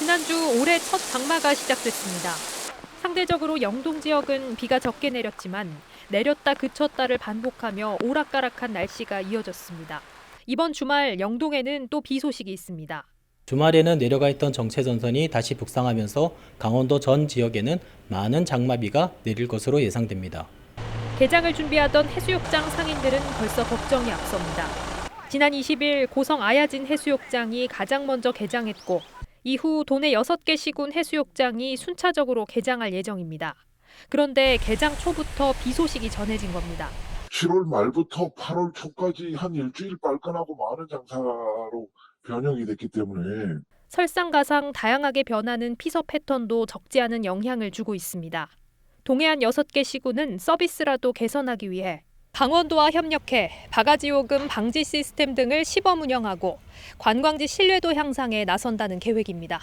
지난주 올해 첫 장마가 시작됐습니다. 상대적으로 영동 지역은 비가 적게 내렸지만 내렸다 그쳤다를 반복하며 오락가락한 날씨가 이어졌습니다. 이번 주말 영동에는 또 비 소식이 있습니다. 주말에는 내려가 있던 정체 전선이 다시 북상하면서 강원도 전 지역에는 많은 장마비가 내릴 것으로 예상됩니다. 개장을 준비하던 해수욕장 상인들은 벌써 걱정이 앞섭니다. 지난 20일 고성 아야진 해수욕장이 가장 먼저 개장했고 이후 도내 6개 시군 해수욕장이 순차적으로 개장할 예정입니다. 그런데 개장 초부터 비 소식이 전해진 겁니다. 7월 말부터 8월 초까지 한 일주일 빨끈하고 많은 장사로 변형이 됐기 때문에 설상가상 다양하게 변하는 피서 패턴도 적지 않은 영향을 주고 있습니다. 동해안 6개 시군은 서비스라도 개선하기 위해 강원도와 협력해 바가지 요금 방지 시스템 등을 시범 운영하고 관광지 신뢰도 향상에 나선다는 계획입니다.